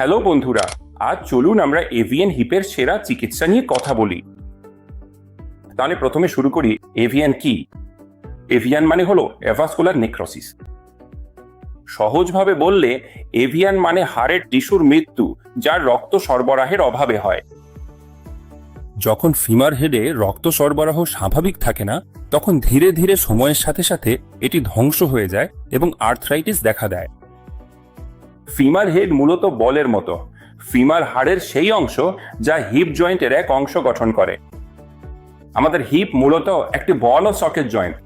Hello বন্ধুরা, আজ চলুন আমরা এভিএন হিপের সেরা চিকিৎসা নিয়ে কথা বলি। তাহলে প্রথমে শুরু করি এভিয়ান কি? এভিয়ান মানে হলো অ্যাভাস্কুলার নেক্রোসিস সহজভাবে বললে এভিয়ান মানে হাড়ের টিস্যুর মৃত্যু, যার রক্ত সরবরাহের অভাবে হয়। যখন ফিমার হেডে রক্ত সরবরাহ স্বাভাবিক থাকে না, তখন ধীরে ধীরে সময়ের সাথে সাথে এটি ধ্বংস হয়ে যায় এবং আর্থ্রাইটিস দেখা দেয়। ফিমার হেড মূলত বলের মতো। ফিমার হাড়ের সেই অংশ যা হিপ জয়েন্টের এক অংশ গঠন করে। আমাদের হিপ মূলত একটি বল ও সকেট জয়েন্ট।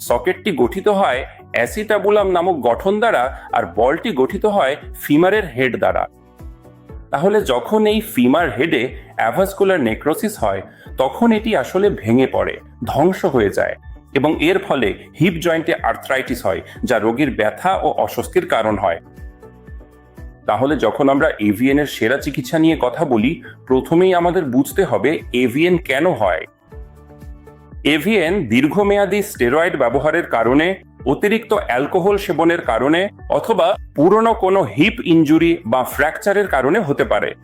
সকেটটি গঠিত হয় অ্যাসিটাবুলাম নামক গঠন দ্বারা আর বলটি গঠিত হয় ফিমারের হেড দ্বারা। তাহলে যখন এই ফিমার হেডে অ্যাভাসকুলার নেক্রোসিস হয়, তখন এটি আসলে ভেঙে পড়ে, ধ্বংস হয়ে যায় এবং এর ফলে হিপ জয়েন্টে আর্থ্রাইটিস হয়, যা রোগীর ব্যথা ও অস্বস্তির কারণ হয়। তাহলে যখন আমরা এভিএন এর সেরা চিকিৎসা নিয়ে কথা বলি, প্রথমেই আমাদের বুঝতে হবে এভিএন কেন হয়। এভিএন দীর্ঘমেয়াদী স্টেরয়েড ব্যবহারের কারণে, অতিরিক্ত অ্যালকোহল সেবনের কারণে অথবা পুরনো কোনো হিপ ইনজুরি বা ফ্র্যাকচারের কারণে হতে পারে।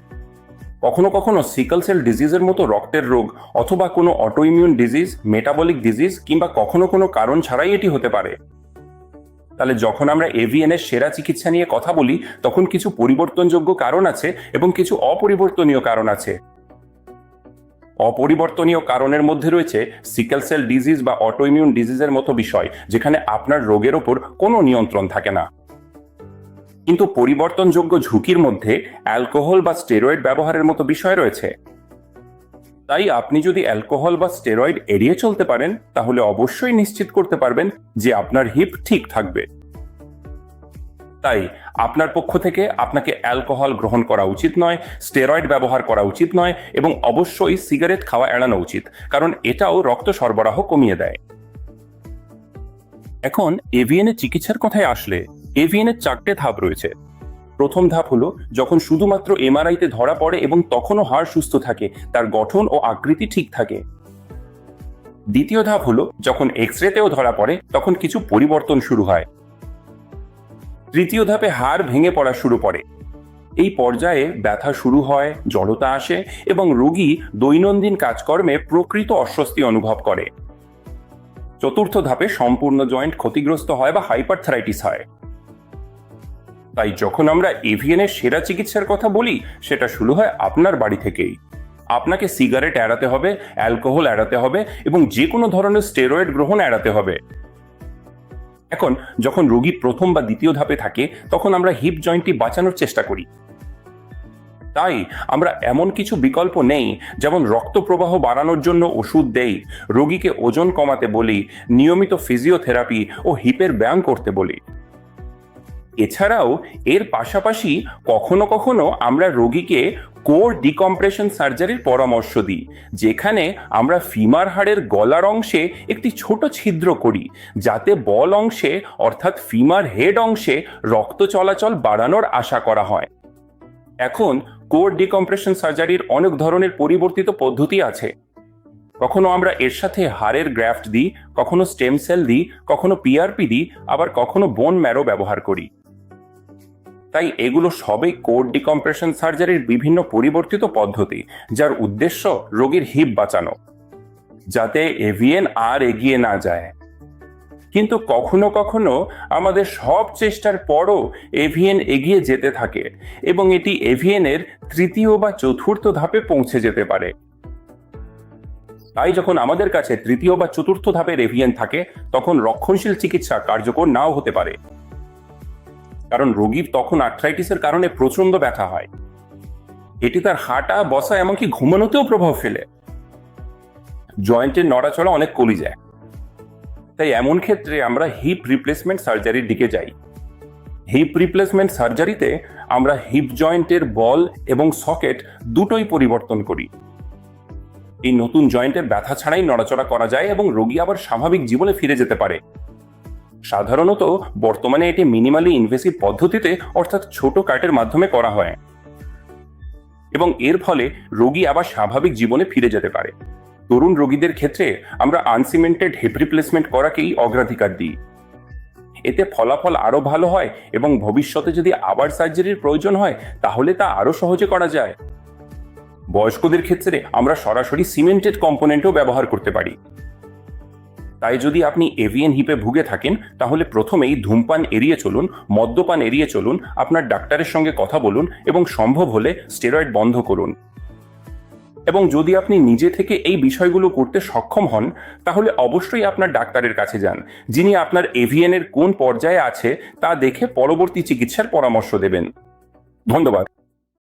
কখনো কখনো সিকল সেল ডিজিজের মতো রক্তের রোগ অথবা কোনো অটোইমিউন ডিজিজ, মেটাবলিক ডিজিজ কিংবা কখনো কোনো কারণ ছাড়াই এটি হতে পারে। তাহলে যখন আমরা এভিএন এর সেরা চিকিৎসা নিয়ে কথা বলি, তখন কিছু পরিবর্তনযোগ্য কারণ আছে এবং কিছু অপরিবর্তনীয় কারণ আছে। অপরিবর্তনীয় কারণের মধ্যে রয়েছে সিকেল সেল ডিজিজ বা অটোইমিউন ডিজিজের মতো বিষয়, যেখানে আপনার রোগের ওপর কোনো নিয়ন্ত্রণ থাকে না। কিন্তু পরিবর্তনযোগ্য ঝুঁকির মধ্যে অ্যালকোহল বা স্টেরয়েড ব্যবহারের মতো বিষয় রয়েছে। তাই আপনি যদি অ্যালকোহল বা স্টেরয়েড এড়িয়ে চলতে পারেন, তাহলে অবশ্যই নিশ্চিত করতে পারবেন যে আপনার হিপ ঠিক থাকবে। তাই আপনার পক্ষ থেকে আপনাকে অ্যালকোহল গ্রহণ করা উচিত নয়, স্টেরয়েড ব্যবহার করা উচিত নয় এবং অবশ্যই সিগারেট খাওয়া এড়ানো উচিত, কারণ এটাও রক্ত সরবরাহ কমিয়ে দেয়। এখন এভিএন এর চিকিৎসার কথায় আসলে এভিএন এর চারটে ধাপ রয়েছে। প্রথম ধাপ হলো যখন শুধুমাত্র এমআরআইতে ধরা পড়ে এবং তখনও হাড় সুস্থ থাকে, তার গঠন ও আকৃতি ঠিক থাকে। দ্বিতীয় ধাপ হলো যখন এক্স রেতেও ধরা পড়ে, তখন কিছু পরিবর্তন শুরু হয়। তৃতীয় ধাপে হাড় ভেঙে পড়া শুরু করে। এই পর্যায়ে ব্যথা শুরু হয়, জড়তা আসে এবং রোগী দৈনন্দিন কাজকর্মে প্রকৃত অস্বস্তি অনুভব করে। চতুর্থ ধাপে সম্পূর্ণ জয়েন্ট ক্ষতিগ্রস্ত হয় বা হাইপারথারাইটিস হয়। তাই যখন আমরা এভিএন এর সেরা চিকিৎসার কথা বলি, সেটা শুরু হয় আপনার বাড়ি থেকেই। আপনাকে সিগারেট এড়াতে হবে, অ্যালকোহল এড়াতে হবে এবং যে কোনো ধরনের স্টেরয়েড গ্রহণ এড়াতে হবে। এখন, যখন রোগী প্রথম বা দ্বিতীয় ধাপে থাকে, তখন আমরা হিপ জয়েন্টটি বাঁচানোর চেষ্টা করি। তাই আমরা এমন কিছু বিকল্প নেই, যেমন রক্ত প্রবাহ বাড়ানোর জন্য ওষুধ দেই, রোগীকে ওজন কমাতে বলি, নিয়মিত ফিজিওথেরাপি ও হিপের ব্যায়াম করতে বলি। এছাড়াও এর পাশাপাশি কখনো কখনো আমরা রোগীকে কোর ডিকম্প্রেশন সার্জারির পরামর্শ দিই, যেখানে আমরা ফিমার হাড়ের গলার অংশে একটি ছোট ছিদ্র করি, যাতে বল অংশে অর্থাৎ ফিমার হেড অংশে রক্ত চলাচল বাড়ানোর আশা করা হয়। এখন কোর ডিকম্প্রেশন সার্জারির অনেক ধরনের পরিবর্তিত পদ্ধতি আছে। কখনো আমরা এর সাথে হাড়ের গ্রাফট দিই, কখনো স্টেম সেল দিই, কখনো পিআরপি দিই, আবার কখনো বোন ম্যারো ব্যবহার করি। তাই এগুলো সবই কোড ডিকম্প্রেশন সার্জারির বিভিন্ন পরিবর্তিত পদ্ধতি, যার উদ্দেশ্য রোগীর হিপ বাঁচানো, যাতে এভিএন আর এগিয়ে না যায়। কিন্তু কখনো কখনো আমাদের সব চেষ্টার পরও এভিএন এগিয়ে যেতে থাকে এবং এটি এভিএন এর তৃতীয় বা চতুর্থ ধাপে পৌঁছে যেতে পারে। তাই যখন আমাদের কাছে তৃতীয় বা চতুর্থ ধাপের এভিএন থাকে, তখন রক্ষণশীল চিকিৎসা কার্যকর নাও হতে পারে। কারণ রোগীর তখন আর্থ্রাইটিসের কারণে প্রচণ্ড ব্যথা হয়। এটি তার হাঁটা, বসা, এমনকি ঘুমানোতেও প্রভাব ফেলে। জয়েন্টের নড়াচড়া অনেক কমে যায়। তাই এমন ক্ষেত্রে আমরা হিপ রিপ্লেসমেন্ট সার্জারির দিকে যাই। হিপ রিপ্লেসমেন্ট সার্জারিতে আমরা হিপ জয়েন্টের বল এবং সকেট দুটোই পরিবর্তন করি। এই নতুন জয়েন্টের ব্যথা ছাড়াই নড়াচড়া করা যায় এবং রোগী আবার স্বাভাবিক জীবনে ফিরে যেতে পারে। সাধারণত বর্তমানে এটি মিনিমালি ইনভেসিভ পদ্ধতিতে, অর্থাৎ ছোট কাটের মাধ্যমে করা হয়। এবং এর ফলে রোগী আবার স্বাভাবিক জীবনে ফিরে যেতে পারে। তরুণ রোগীদের ক্ষেত্রে আমরা আনসিমেন্টেড হেপ রিপ্লেসমেন্ট করাকেই অগ্রাধিকার দিই। এতে ফলাফল আরও ভালো হয় এবং ভবিষ্যতে যদি আবার সার্জারির প্রয়োজন হয়, তাহলে তা আরও সহজে করা যায়। বয়স্কদের ক্ষেত্রে আমরা সরাসরি সিমেন্টেড কম্পোনেন্টও ব্যবহার করতে পারি। তাই যদি আপনি এভিএন হিপে ভুগে থাকেন, তাহলে প্রথমেই ধূমপান এড়িয়ে চলুন, মদ্যপান এড়িয়ে চলুন, আপনার ডাক্তারের সঙ্গে কথা বলুন এবং সম্ভব হলে স্টেরয়েড বন্ধ করুন। এবং যদি আপনি নিজে থেকে এই বিষয়গুলো করতে সক্ষম হন, তাহলে অবশ্যই আপনার ডাক্তারের কাছে যান, যিনি আপনার এভিএন এর কোন পর্যায়ে আছে তা দেখে পরবর্তী চিকিৎসার পরামর্শ দেবেন। ধন্যবাদ।